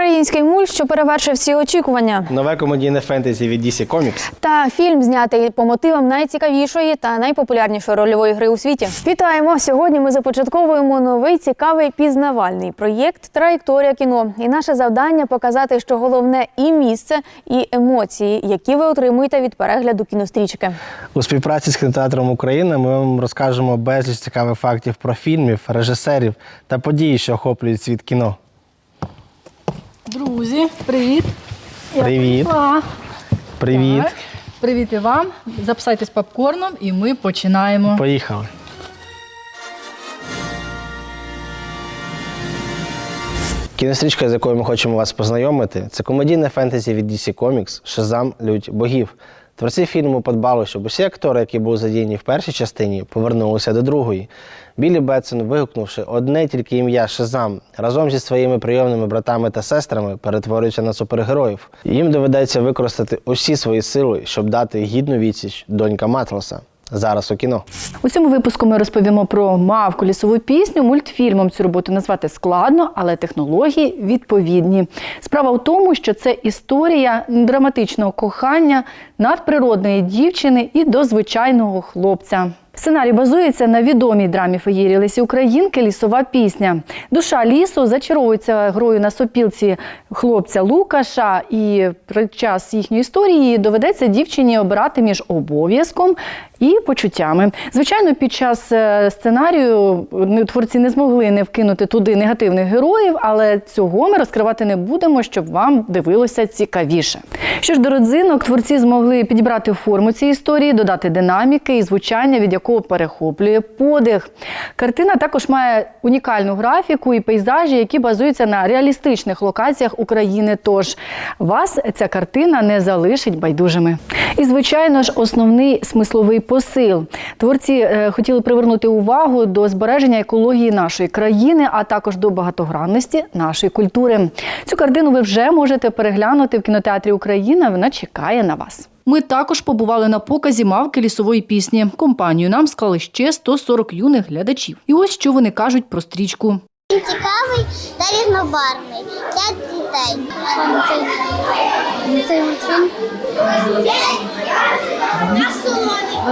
Український мульт, що перевершив всі очікування. Нове комедійне фентезі від DC Comics. Та фільм знятий по мотивам найцікавішої та найпопулярнішої рольової гри у світі. Вітаємо! Сьогодні ми започатковуємо новий цікавий пізнавальний проєкт Траєкторія кіно. І наше завдання показати, що головне і місце, і емоції, які ви отримуєте від перегляду кінострічки. У співпраці з кінотеатром Україна ми вам розкажемо безліч цікавих фактів про фільмів, режисерів та події, що охоплюють світ кіно. Друзі, привіт. Привіт! А, Привіт! так. Привіт і вам. Записайтесь попкорном і ми починаємо. Поїхали! Кінострічка, з якою ми хочемо вас познайомити, це комедійне фентезі від DC Comics Шазам Лють богів. Творці фільму подбали, щоб усі актори, які були задіяні в першій частині, повернулися до другої. Білі Бетсон, вигукнувши одне тільки ім'я Шазам, разом зі своїми прийомними братами та сестрами перетворюється на супергероїв. Їм доведеться використати усі свої сили, щоб дати гідну відсіч донька Матлоса. Зараз у кіно. У цьому випуску ми розповімо про мавку лісову пісню. Мультфільмом цю роботу назвати складно, але технології відповідні. Справа в тому, що це історія драматичного кохання надприродної дівчини і до звичайного хлопця. Сценарій базується на відомій драмі феєрії Лесі Українки Лісова пісня. Душа лісу зачаровується грою на сопілці хлопця Лукаша, і під час їхньої історії доведеться дівчині обирати між обов'язком і почуттями. Звичайно, під час е, сценарію ну, творці не змогли не вкинути туди негативних героїв, але цього ми розкривати не будемо, щоб вам дивилося цікавіше. Що ж до родзинок, творці змогли підібрати форму цієї історії, додати динаміки і звучання, від якого перехоплює подих. Картина також має унікальну графіку і пейзажі, які базуються на реалістичних локаціях України. Тож вас ця картина не залишить байдужими. І, звичайно ж, основний смисловий посил. Творці е, хотіли привернути увагу до збереження екології нашої країни, а також до багатогранності нашої культури. Цю картину ви вже можете переглянути в кінотеатрі Україна. Вона чекає на вас. Ми також побували на показі мавки лісової пісні. Компанію нам склали ще 140 юних глядачів. І ось що вони кажуть про стрічку. Він цікавий та різнобарвний для дітей. Що на цей, на цей мультфільм?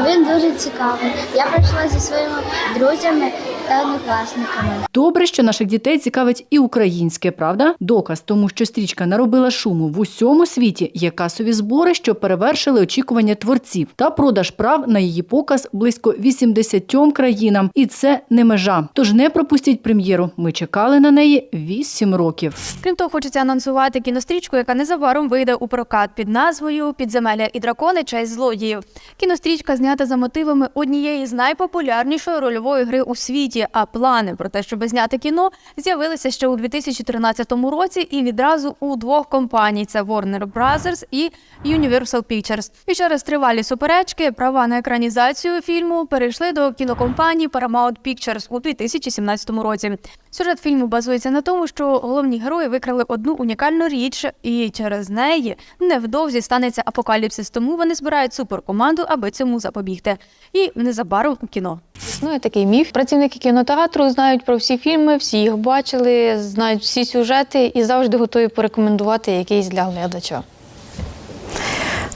Він дуже цікавий. Я прийшла зі своїми друзями та однокласниками. Добре, що наших дітей цікавить і українське, правда? Доказ тому, що стрічка наробила шуму в усьому світі, є касові збори, що перевершили очікування творців, та продаж прав на її показ близько 80 країнам. І це не межа. Тож не пропустіть прем'єру. Ми чекали на неї 8 років. Крім того, хочеться анонсувати кінострічку, яка незабаром вийде у прокат під назвою Підземелля і дракони. Честь злодіїв. Кінострічка знята за мотивами однієї з найпопулярнішої рольової гри у світі. А плани про те, щоб зняти кіно, з'явилися ще у 2013 році і відразу у двох компаній: це Warner Brothers і Universal Pictures. І через тривалі суперечки права на екранізацію фільму перейшли до кінокомпанії Paramount Pictures у 2017 році. Сюжет фільму базується на тому, що головні герої викрали одну унікальну річ, і через неї невдовзі станеться апокаліпсис. Тому вони збирають суперкоманду, аби цьому запобігти. І незабаром у кіно. Існує такий міф. Працівники кінотеатру знають про всі фільми, всі їх бачили, знають всі сюжети і завжди готові порекомендувати якийсь для глядача.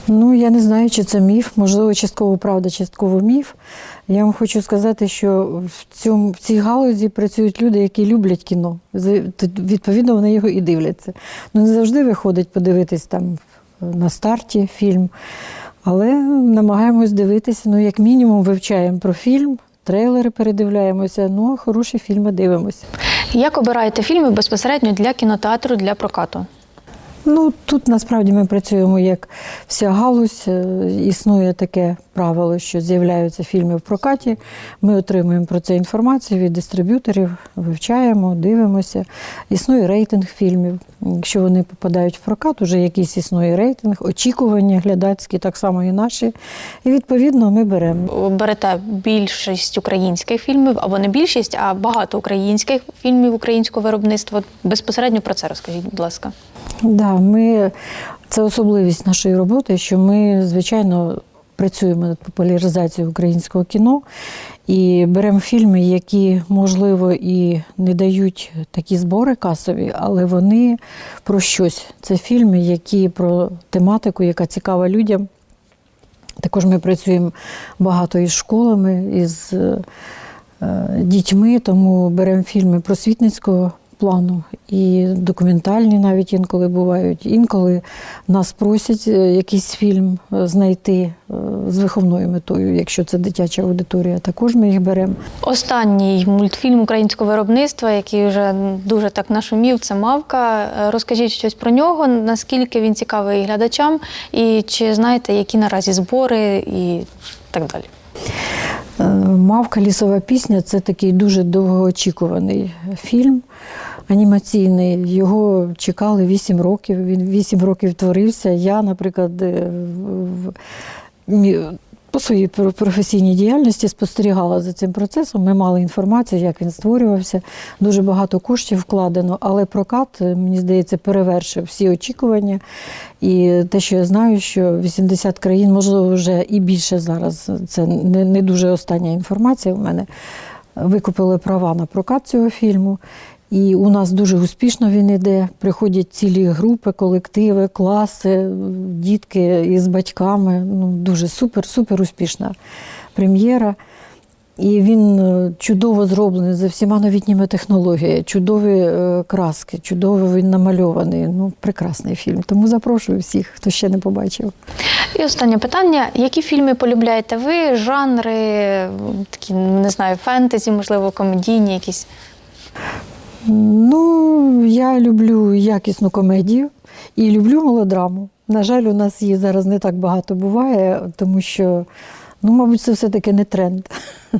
Ну, я не знаю, чи це міф, можливо, частково правда, частково міф. Я вам хочу сказати, що в, цьому, в цій галузі працюють люди, які люблять кіно. Відповідно, вони його і дивляться. Ну, не завжди виходить подивитись там на старті фільм, але намагаємось дивитися, ну, як мінімум, вивчаємо про фільм, трейлери передивляємося, ну, а хороші фільми дивимося. Як обираєте фільми безпосередньо для кінотеатру для прокату? Ну, тут насправді ми працюємо як вся галузь. Е, Існує таке правило, що з'являються фільми в прокаті. Ми отримуємо про це інформацію від дистриб'юторів, вивчаємо, дивимося. Існує рейтинг фільмів. Якщо вони попадають в прокат, уже якийсь існує рейтинг, очікування глядацькі, так само і наші. І відповідно ми беремо. берете більшість українських фільмів, або не більшість, а багато українських фільмів українського виробництва. Безпосередньо про це розкажіть, будь ласка. Да, ми, це особливість нашої роботи, що ми, звичайно, працюємо над популяризацією українського кіно і беремо фільми, які, можливо, і не дають такі збори касові, але вони про щось. Це фільми, які про тематику, яка цікава людям. Також ми працюємо багато із школами, із е, дітьми, тому беремо фільми просвітницького плану і документальні навіть інколи бувають. Інколи нас просять е, якийсь фільм е, знайти е, з виховною метою, якщо це дитяча аудиторія. Також ми їх беремо. Останній мультфільм українського виробництва, який вже дуже так нашумів, це Мавка. Розкажіть щось про нього, наскільки він цікавий глядачам, і чи знаєте, які наразі збори і так далі. Мавка лісова пісня це такий дуже довгоочікуваний фільм анімаційний. Його чекали 8 років. Він 8 років творився. Я, наприклад, е, в- по своїй професійній діяльності спостерігала за цим процесом. Ми мали інформацію, як він створювався. Дуже багато коштів вкладено, але прокат, е, мені здається, перевершив всі очікування. І те, що я знаю, що 80 країн, можливо, вже і більше зараз. Це не, дуже остання інформація в мене. Викупили права на прокат цього фільму. І у нас дуже успішно він іде. Приходять цілі групи, колективи, класи, дітки із батьками. Ну, дуже супер, супер успішна прем'єра. І він е, чудово зроблений за всіма новітніми технологіями, чудові е, краски, чудово він намальований. Ну, прекрасний фільм. Тому запрошую всіх, хто ще не побачив. І останнє питання: які фільми полюбляєте ви? Жанри, такі, не знаю, фентезі, можливо, комедійні якісь. Ну, я люблю якісну комедію і люблю мелодраму. На жаль, у нас її зараз не так багато буває, тому що, ну, мабуть, це все-таки не тренд.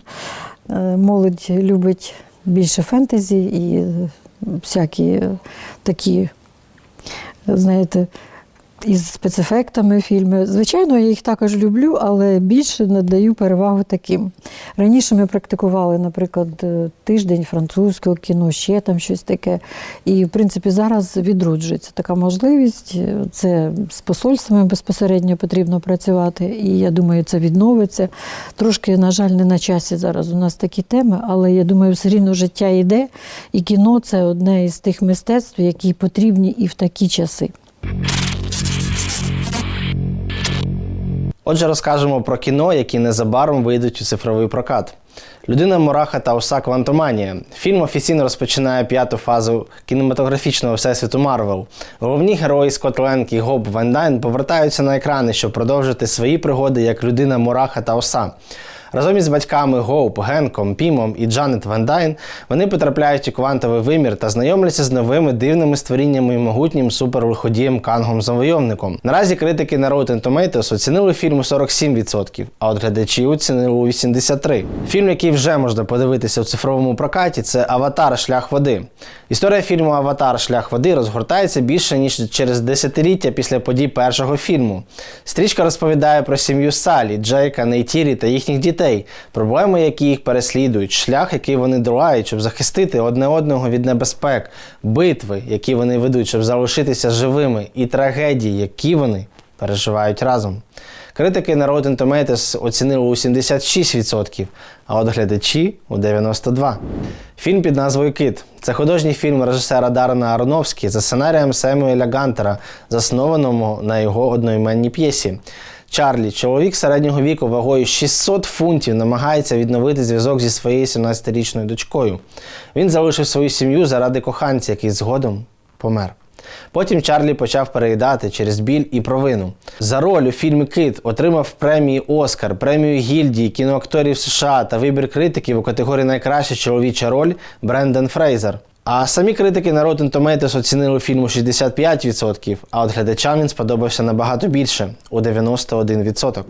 Е, Молодь любить більше фентезі і всякі такі, знаєте, із спецефектами фільми. Звичайно, я їх також люблю, але більше надаю перевагу таким. Раніше ми практикували, наприклад, е, тиждень французького кіно, ще там щось таке. І, в принципі, зараз відроджується така можливість. Це з посольствами безпосередньо потрібно працювати, і я думаю, це відновиться. Трошки, на жаль, не на часі зараз у нас такі теми, але я думаю, все рівно життя йде, і кіно це одне із тих мистецтв, які потрібні і в такі часи. Отже, розкажемо про кіно, які незабаром вийдуть у цифровий прокат. Людина Мураха та Оса Квантоманія. Фільм офіційно розпочинає п'яту фазу кінематографічного всесвіту Марвел. Головні герої Скотт Ленк і Гоб Ван повертаються на екрани, щоб продовжити свої пригоди як людина Мураха та Оса. Разом із батьками Гоуп, Генком, Пімом і Джанет Ван Дайн вони потрапляють у квантовий вимір та знайомляться з новими дивними створіннями і могутнім супервиходієм Кангом Завойовником. Наразі критики на Rotten Tomatoes оцінили фільм у 47%, а от глядачі оцінили у 83%. Фільм, який вже можна подивитися у цифровому прокаті, це Аватар Шлях води. Історія фільму Аватар Шлях води розгортається більше ніж через десятиліття після подій першого фільму. Стрічка розповідає про сім'ю Салі, Джейка, Нейтірі та їхніх дітей, проблеми, які їх переслідують, шлях, який вони долають, щоб захистити одне одного від небезпек, битви, які вони ведуть, щоб залишитися живими, і трагедії, які вони переживають разом. Критики на Rotten Tomatoes оцінили у 76%, а от глядачі у 92%. Фільм під назвою Кит це художній фільм режисера Дарена Аронофскі за сценарієм Семюеля Гантера, заснованому на його одноіменній п'єсі. Чарлі, чоловік середнього віку вагою 600 фунтів, намагається відновити зв'язок зі своєю 17-річною дочкою. Він залишив свою сім'ю заради коханця, який згодом помер. Потім Чарлі почав переїдати через біль і провину. За роль у фільмі Кит отримав премії Оскар, премію гільдії кіноакторів США та вибір критиків у категорії Найкраща чоловіча роль Брендон Фрейзер. А самі критики на Rotten Tomatoes оцінили фільм у 65%, а от глядачам він сподобався набагато більше у 91%.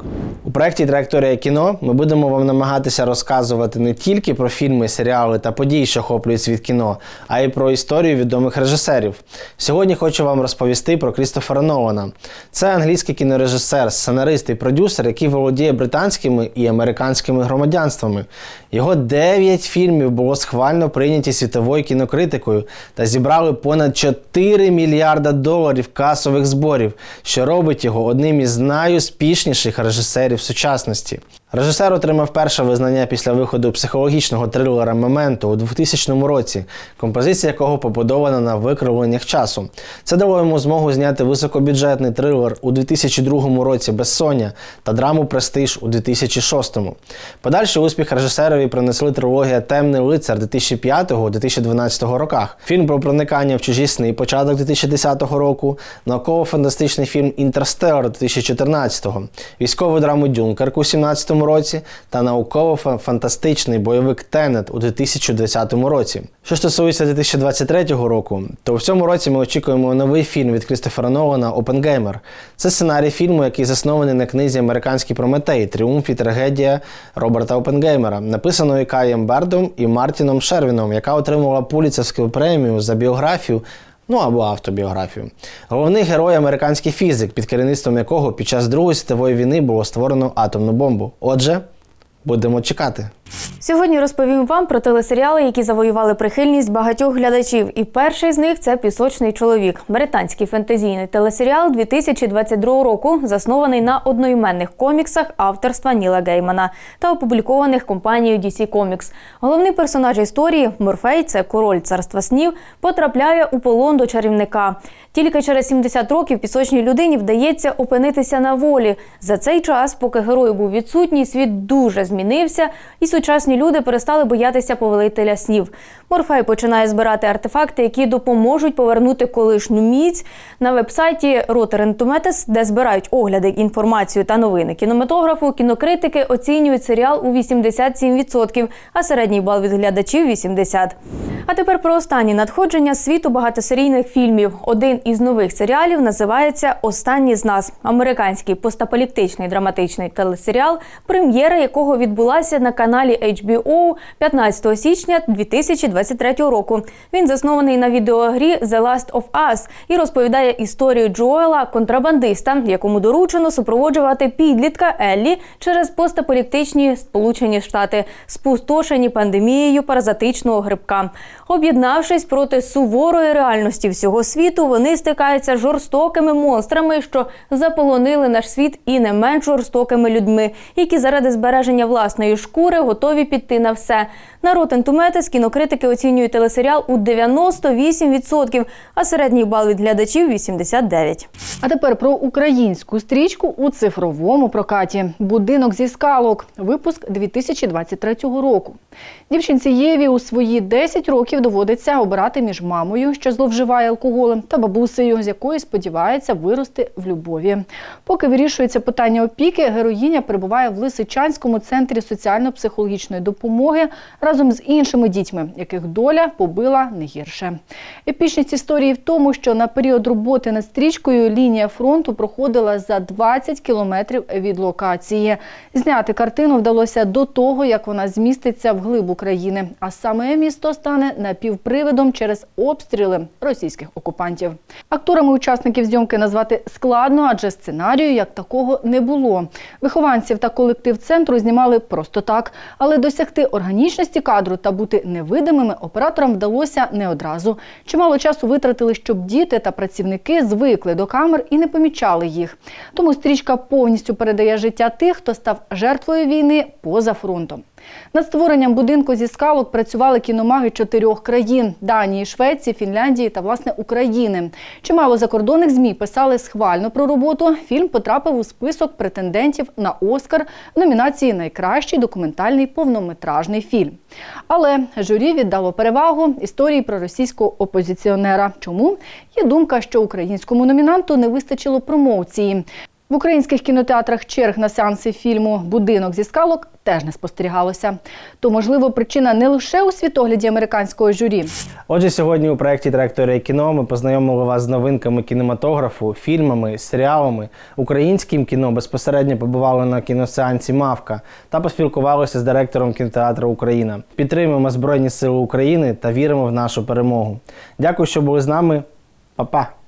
У проєкті Траєкторія кіно ми будемо вам намагатися розказувати не тільки про фільми, серіали та події, що охоплюють світ кіно, а й про історію відомих режисерів. Сьогодні хочу вам розповісти про Крістофера Нолана. Це англійський кінорежисер, сценарист і продюсер, який володіє британськими і американськими громадянствами. Його 9 фільмів було схвально прийняті світовою кінокритикою критикою та зібрали понад 4 мільярда доларів касових зборів, що робить його одним із найуспішніших режисерів сучасності. Режисер отримав перше визнання після виходу психологічного трилера Мементо у 2000 році, композиція якого побудована на викривленнях часу. Це дало йому змогу зняти високобюджетний трилер у 2002 році Безсоння та драму Престиж у 2006. Подальший успіх режисерові принесли трилогія Темний лицар 2005-2012 роках, фільм про проникання в чужі сни початок 2010 року, науково-фантастичний фільм Інтерстелар 2014, військову драму Дюнкерк у 2017 році та науково-фантастичний бойовик Тенет у 2020 році. Що стосується 2023 року, то в цьому році ми очікуємо новий фільм від Крістофера Нолана Опенгеймер. Це сценарій фільму, який заснований на книзі Американський Прометей Тріумф і трагедія Роберта Опенгеймера, написаної Каєм Бердом і Мартіном Шервіном, яка отримала Пуліцевську премію за біографію. Ну або автобіографію. Головний герой американський фізик, під керівництвом якого під час Другої світової війни було створено атомну бомбу. Отже, будемо чекати. Сьогодні розповім вам про телесеріали, які завоювали прихильність багатьох глядачів. І перший з них це Пісочний чоловік, британський фентезійний телесеріал 2022 року, заснований на одноіменних коміксах авторства Ніла Геймана та опублікованих компанією DC Comics. Головний персонаж історії Морфей, це король царства снів, потрапляє у полон до чарівника. Тільки через 70 років пісочній людині вдається опинитися на волі. За цей час, поки герой був відсутній, світ дуже змінився, і сучасні люди перестали боятися повелителя снів. Морфей починає збирати артефакти, які допоможуть повернути колишню міць на вебсайті Tomatoes, де збирають огляди, інформацію та новини кінематографу. Кінокритики оцінюють серіал у 87%, а середній бал від глядачів 80%. А тепер про останні надходження світу багатосерійних фільмів. Один із нових серіалів називається Останні з нас американський постапаліктичний драматичний телесеріал, прем'єра якого відбулася на каналі HBO 15 січня 2023 року. Він заснований на відеогрі The Last of Us і розповідає історію Джоела, контрабандиста, якому доручено супроводжувати підлітка Еллі через постапаліктичні Сполучені Штати, спустошені пандемією паразитичного грибка. Об'єднавшись проти суворої реальності всього світу, вони стикаються з жорстокими монстрами, що заполонили наш світ, і не менш жорстокими людьми, які заради збереження власної шкури готові піти на все. На Rotten Tomatoes кінокритики оцінюють телесеріал у 98%, а середній бал від глядачів 89%. А тепер про українську стрічку у цифровому прокаті. Будинок зі скалок. Випуск 2023 року. Дівчинці Єві у свої 10 років доводиться обирати між мамою, що зловживає алкоголем, та бабусею, з якої сподівається вирости в любові. Поки вирішується питання опіки, героїня перебуває в Лисичанському центрі соціально-психологічної допомоги разом з іншими дітьми, яких доля побила не гірше. Епічність історії в тому, що на період роботи над стрічкою лінія фронту проходила за 20 кілометрів від локації. Зняти картину вдалося до того, як вона зміститься в глиб України, а саме місто стане напівпривидом через обстріли російських окупантів. Акторами учасників зйомки назвати складно, адже сценарію як такого не було. Вихованців та колектив центру знімали просто так, але досягти органічності кадру та бути невидимими операторам вдалося не одразу. Чимало часу витратили, щоб діти та працівники звикли до камер і не помічали їх. Тому стрічка повністю передає життя тих, хто став жертвою війни поза фронтом. Над створенням будинку зі скалок працювали кіномаги чотирьох країн: Данії, Швеції, Фінляндії та власне України. Чимало закордонних змі писали схвально про роботу. Фільм потрапив у список претендентів на Оскар в номінації Найкращий документальний повнометражний фільм. Але журі віддало перевагу історії про російського опозиціонера. Чому є думка, що українському номінанту не вистачило промоції? В українських кінотеатрах черг на сеанси фільму Будинок зі скалок теж не спостерігалося. То, можливо, причина не лише у світогляді американського журі. Отже, сьогодні у проєкті Траєкторія кіно ми познайомили вас з новинками кінематографу, фільмами, серіалами. Українським кіно безпосередньо побували на кіносеансі Мавка та поспілкувалися з директором кінотеатру Україна. Підтримуємо Збройні Сили України та віримо в нашу перемогу. Дякую, що були з нами. Па-па!